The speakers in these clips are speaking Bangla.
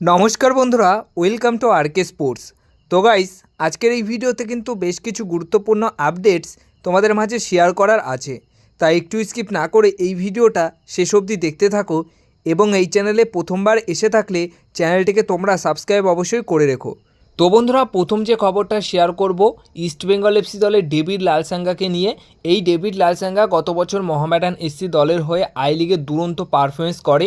নমস্কার বন্ধুরা, ওয়েলকাম টু আরকে স্পোর্টস। তো গাইস, আজকের এই ভিডিওতে কিন্তু বেশ কিছু গুরুত্বপূর্ণ আপডেটস তোমাদের মাঝে শেয়ার করার আছে। তাই একটু স্কিপ না করে এই ভিডিওটা শেষ অবধি দেখতে থাকো এবং এই চ্যানেলে প্রথমবার এসে থাকলে চ্যানেলটিকে তোমরা সাবস্ক্রাইব অবশ্যই করে রেখো। তো বন্ধুরা, প্রথম যে খবরটা শেয়ার করব ইস্ট বেঙ্গল এফসি দলের ডেভিড লালসাঙ্গাকে নিয়ে। এই ডেভিড লালসাঙ্গা গত বছর মোহামেডান এসসি দলের হয়ে আই লিগে দুরন্ত পারফরমেন্স করে,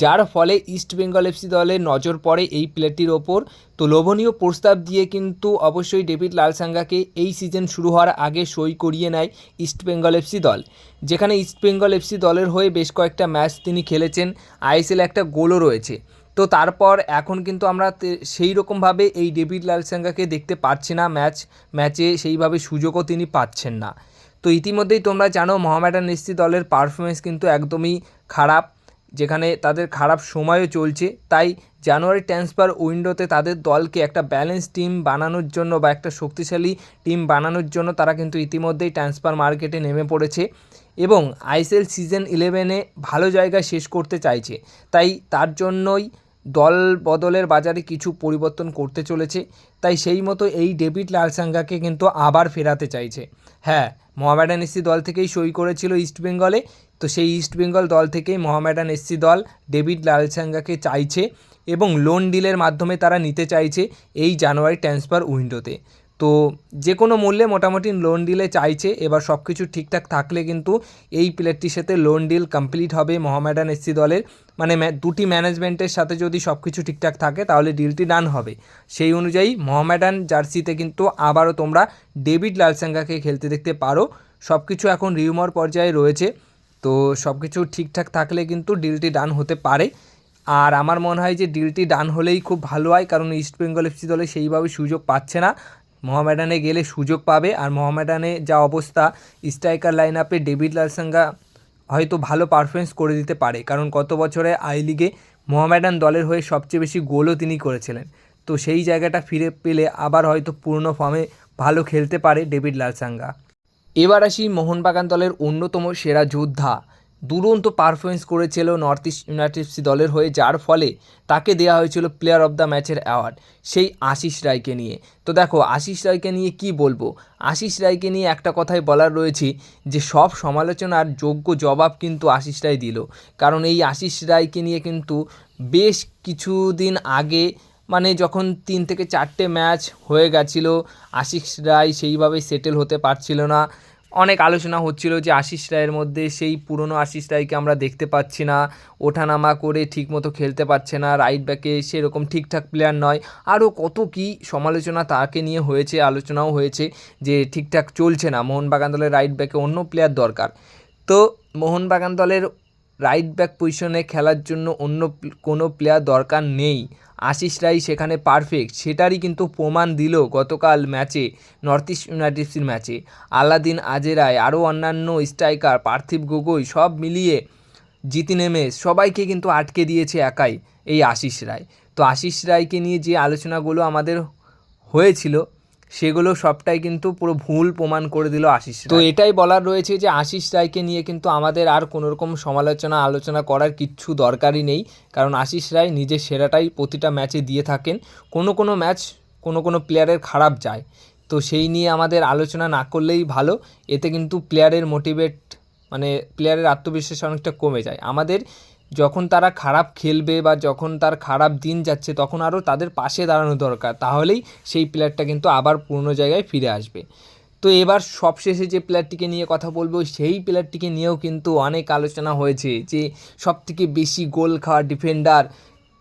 যার ফলে ইস্ট বেঙ্গল এফসি দলের নজর পড়ে এই প্লেয়ারটির ওপর। তো লোভনীয় প্রস্তাব দিয়ে কিন্তু অবশ্যই ডেভিড লালসাঙ্গাকে এই সিজন শুরু হওয়ার আগে সই করিয়ে নেয় ইস্ট বেঙ্গল এফসি দল। যেখানে ইস্ট বেঙ্গল এফসি দলের হয়ে বেশ কয়েকটা ম্যাচ তিনি খেলেছেন। আইএসএল একটা গোলও রয়েছে। তো তারপর এখন কিন্তু আমরা সেই রকমভাবে এই ডেভিড লালসাঙ্গাকে দেখতে পাচ্ছি না ম্যাচ, ম্যাচে সেইভাবে সুযোগও তিনি পাচ্ছেন না। তো ইতিমধ্যেই তোমরা জানো মোহামেডান এসসি দলের পারফরমেন্স কিন্তু একদমই খারাপ, যেখানে তাদের খারাপ সময়ও চলছে। তাই জানুয়ারি ট্রান্সফার উইন্ডোতে তাদের দলকে একটা ব্যালেন্স টিম বানানোর জন্য বা একটা শক্তিশালী টিম বানানোর জন্য তারা কিন্তু ইতিমধ্যেই ট্রান্সফার মার্কেটে নেমে পড়েছে এবং আইএসএল সিজন ইলেভেনে ভালো জায়গায় শেষ করতে চাইছে। তাই তার জন্যই দল বদলের বাজারে কিছু পরিবর্তন করতে চলেছে, তাই সেই মতো এই ডেভিড লালসাঙ্গাকে কিন্তু আবার ফেরাতে চাইছে। হ্যাঁ মোহামেডান এসসি দল থেকেই সই করেছিল ইস্টবেঙ্গলে তো সেই ইস্টবেঙ্গল দল থেকেই মোহামেডান এসসি দল ডেভিড লালসাঙ্গাকে চাইছে এবং লোন ডিলের মাধ্যমে তারা নিতে চাইছে এই জানুয়ারি ট্রান্সফার উইন্ডোতে। তো যে কোনো মূল্যে মোটামুটি লোন ডিলে চাইছে, এবার সব কিছু ঠিকঠাক থাকলে কিন্তু এই প্লেয়ারটির সাথে লোন ডিল কমপ্লিট হবে মোহামেডান এসসি দলের। মানে দুটি ম্যানেজমেন্টের সাথে যদি সব কিছু ঠিকঠাক থাকে, তাহলে ডিলটি ডান হবে। সেই অনুযায়ী মোহামেডান জার্সিতে কিন্তু আবারও তোমরা ডেভিড লালসাঙ্গাকে খেলতে দেখতে পারো। সব কিছু এখন রিউমার পর্যায়ে রয়েছে। তো সব কিছু ঠিকঠাক থাকলে কিন্তু ডিলটি ডান হতে পারে। আর আমার মনে হয় যে ডিলটি ডান হলেই খুব ভালো হয়, কারণ ইস্ট বেঙ্গল এফসি দলে সেইভাবে সুযোগ পাচ্ছে না। মোহামেডানে গেলে সুযোগ পাবে। আর মোহামেডানে যা অবস্থা, স্ট্রাইকার লাইন আপে ডেভিড লালসাঙ্গা হয়তো ভালো পারফরমেন্স করে দিতে পারে। কারণ গত বছরে আই লিগে মোহামেডান দলের হয়ে সবচেয়ে বেশি গোলও তিনি করেছিলেন। তো সেই জায়গাটা ফিরে পেলে আবার হয়তো পূর্ণ ফর্মে ভালো খেলতে পারে ডেভিড লালসাঙ্গা। এবার আসি মোহনবাগান দলের অন্যতম সেরা যোদ্ধা দুরন্ত পারফরমেন্স করেছিল নর্থ ইস্ট ইউনাইটেড দলের হয়ে, যার ফলে তাকে দেওয়া হয়েছিল প্লেয়ার অফ দ্য ম্যাচের অ্যাওয়ার্ড সেই আশিস রায়কে নিয়ে। তো দেখো, আশিস রায়কে নিয়ে কি বলব? আশিস রায়কে নিয়ে একটা কথাই বলার রয়েছে যে, সব সমালোচনার যোগ্য জবাব কিন্তু আশিস রায় দিল। কারণ এই আশিস রায়কে নিয়ে কিন্তু বেশ কিছুদিন আগে মানে যখন তিন থেকে চারটে ম্যাচ হয়ে গেছিল, আশিস রায় সেইভাবে সেটেল হতে পারছিল না। অনেক আলোচনা হচ্ছিল যে আশিস রায়ের মধ্যে সেই পুরনো আশিস রায়কে আমরা দেখতে পাচ্ছি না, ওঠানামা করে ঠিকমতো খেলতে পারছে না রাইট ব্যাকে সেরকম ঠিকঠাক প্লেয়ার নয়। আরও কত কি সমালোচনা তাকে নিয়ে হয়েছে, আলোচনাও হয়েছে যে ঠিকঠাক চলছে না। মোহনবাগান দলের রাইট ব্যাকে অন্য প্লেয়ার দরকার। তো মোহনবাগান দলের রাইট ব্যাক পজিশনে খেলার জন্য অন্য কোনো প্লেয়ার দরকার নেই। আশিস রাই সেখানে পারফেক্ট সেটারই কিন্তু প্রমাণ দিল গতকাল ম্যাচে নর্থ ইস্ট ইউনাইটেডসির ম্যাচে আলাদিন আজেরায় আরও অন্যান্য স্ট্রাইকার পার্থিব গগৈ, সব মিলিয়ে জিতি নেমে সবাইকে কিন্তু আটকে দিয়েছে একাই এই আশিস রায় তো আশিস রায়কে নিয়ে যে আলোচনাগুলো আমাদের হয়েছিল সেগুলো সবটাই কিন্তু পুরো ভুল প্রমাণ করে দিল আশিস তো এটাই বলার রয়েছে যে আশিস রায়কে নিয়ে কিন্তু আমাদের আর কোনো রকম সমালোচনা আলোচনা করার কিচ্ছু দরকারই নেই। কারণ আশিস রায় নিজের সেরাটাই প্রতিটা ম্যাচে দিয়ে থাকেন। কোনো কোনো ম্যাচ কোনো কোনো প্লেয়ারের খারাপ যায়। তো সেই নিয়ে আমাদের আলোচনা না করলেই ভালো। এতে কিন্তু প্লেয়ারের মোটিভেট মানে প্লেয়ারের আত্মবিশ্বাস অনেকটা কমে যায়। আমাদের যখন তারা খারাপ খেলবে বা যখন তার খারাপ দিন যাচ্ছে, তখন আরও তাদের পাশে দাঁড়ানো দরকার। তাহলেই সেই প্লেয়ারটা কিন্তু আবার পুরনো জায়গায় ফিরে আসবে। তো এবার সবশেষে যে প্লেয়ারটিকে নিয়ে কথা বলব, সেই প্লেয়ারটিকে নিয়েও কিন্তু অনেক আলোচনা হয়েছে যে সবথেকে বেশি গোল খাওয়া ডিফেন্ডার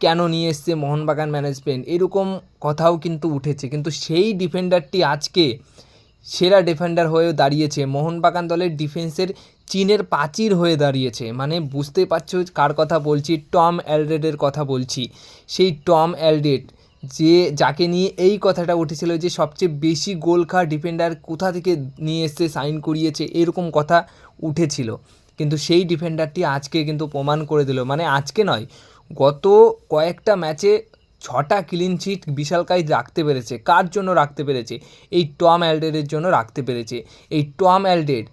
কেন নিয়ে এসছে মোহনবাগান ম্যানেজমেন্ট এরকম কথাও কিন্তু উঠেছে। কিন্তু সেই ডিফেন্ডারটি আজকে সেরা ডিফেন্ডার হয়েও দাঁড়িয়েছে। মোহনবাগান দলের ডিফেন্সের চীনের প্রাচীর হয়ে দাঁড়িয়েছে। মানে বুঝতে পারছ কার কথা বলছি? টম অ্যালডেডের কথা বলছি। সেই টম অ্যালডেড যে যাকে নিয়ে এই কথাটা উঠেছিল যে সবচেয়ে বেশি গোল খাওয়া ডিফেন্ডার কোথা থেকে নিয়ে এসছে সাইন করিয়েছে, এরকম কথা উঠেছিল। কিন্তু সেই ডিফেন্ডারটি আজকে কিন্তু প্রমাণ করে দিল। মানে আজকে নয়, গত কয়েকটা ম্যাচে ছটা ক্লিন চিট বিশালকাই রাখতে পেরেছে। কার জন্য রাখতে পেরেছে? এই টম অ্যালডেডের জন্য রাখতে পেরেছে। এই টম অ্যালডেড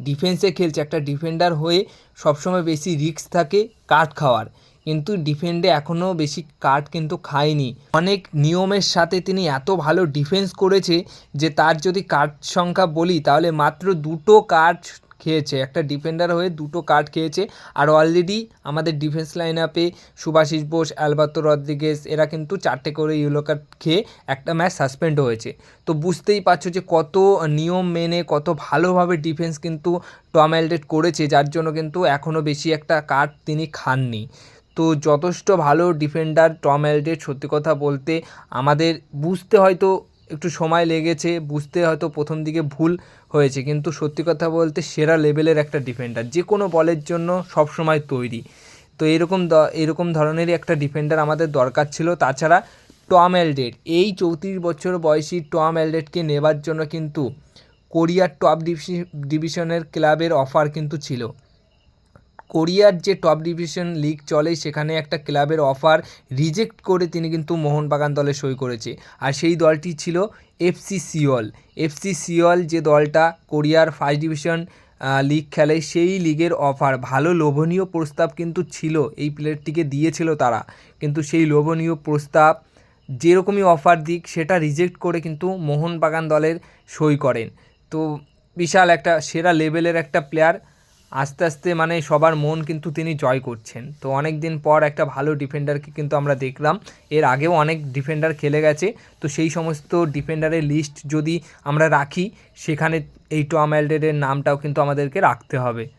ডিফেন্সে খেলছে। একটা ডিফেন্ডার হয়ে সবসময় বেশি রিস্ক থাকে কাট খাওয়ার। কিন্তু ডিফেন্ডে এখনও বেশি কাট কিন্তু খায়নি। অনেক নিয়মের সাথে তিনি এত ভালো ডিফেন্স করেছে যে তার যদি কাট সংখ্যা বলি, তাহলে মাত্র দুটো কাট খেয়েছে। একটা ডিফেন্ডার হয়ে দুটো কার্ড খেয়েছে আর অলরেডি আমাদের ডিফেন্স লাইন আপে সুভাষিস বোস, অ্যালবার্তো রদ্রিগেস এরা কিন্তু চারটে করে ইয়েলো কার্ড খেয়ে একটা ম্যাচ সাসপেন্ড হয়েছে। তো বুঝতেই পারছ যে কত নিয়ম মেনে, কত ভালোভাবে ডিফেন্স কিন্তু টম অ্যালডেট করেছে, যার জন্য কিন্তু এখনও বেশি একটা কার্ড তিনি খাননি। তো যথেষ্ট ভালো ডিফেন্ডার টম অ্যালডেট সত্যি কথা বলতে আমাদের বুঝতে হয়তো একটু সময় লেগেছে, বুঝতে হয়তো প্রথম দিকে ভুল হয়েছে, কিন্তু সত্যি কথা বলতে সেরা লেভেলের একটা ডিফেন্ডার যে কোনো বলের জন্য সব সময় তৈরি। তো এরকম এরকম ধরনেরই একটা ডিফেন্ডার আমাদের দরকার ছিল। তাছাড়া টম এলডেট এই চৌত্রিশ বছর বয়সী টম এলডেটকে নেবার জন্য কিন্তু কোরিয়ার টপ ডিভিশনের ক্লাবের অফার কিন্তু ছিল। কোরিয়ার যে টপ ডিভিশন লিগ চলে, সেখানে একটা ক্লাবের অফার রিজেক্ট করে তিনি কিন্তু মোহনবাগান দলে সই করেছে। আর সেই দলটি ছিল এফসি সিওল। এফসি সিওল যে দলটা কোরিয়ার ফার্স্ট ডিভিশন লিগ খেলে, সেই লিগের অফার ভালো লোভনীয় প্রস্তাব কিন্তু ছিল, এই প্লেয়ারটিকে দিয়েছিল তারা। কিন্তু সেই লোভনীয় প্রস্তাব, যেরকমই অফার দিক, সেটা রিজেক্ট করে কিন্তু মোহনবাগান দলের সই করেন। তো বিশাল একটা সেরা লেভেলের একটা প্লেয়ার আস্তে আস্তে মানে সবার মন কিন্তু তিনি জয় করছেন। তো অনেক দিন পর একটা ভালো ডিফেন্ডারকে কিন্তু আমরা দেখলাম। এর আগেও অনেক ডিফেন্ডার খেলে গেছে। তো সেই সমস্ত ডিফেন্ডারের লিস্ট যদি আমরা রাখি, সেখানে এই টম অ্যালডেডের নামটাও কিন্তু আমাদেরকে রাখতে হবে।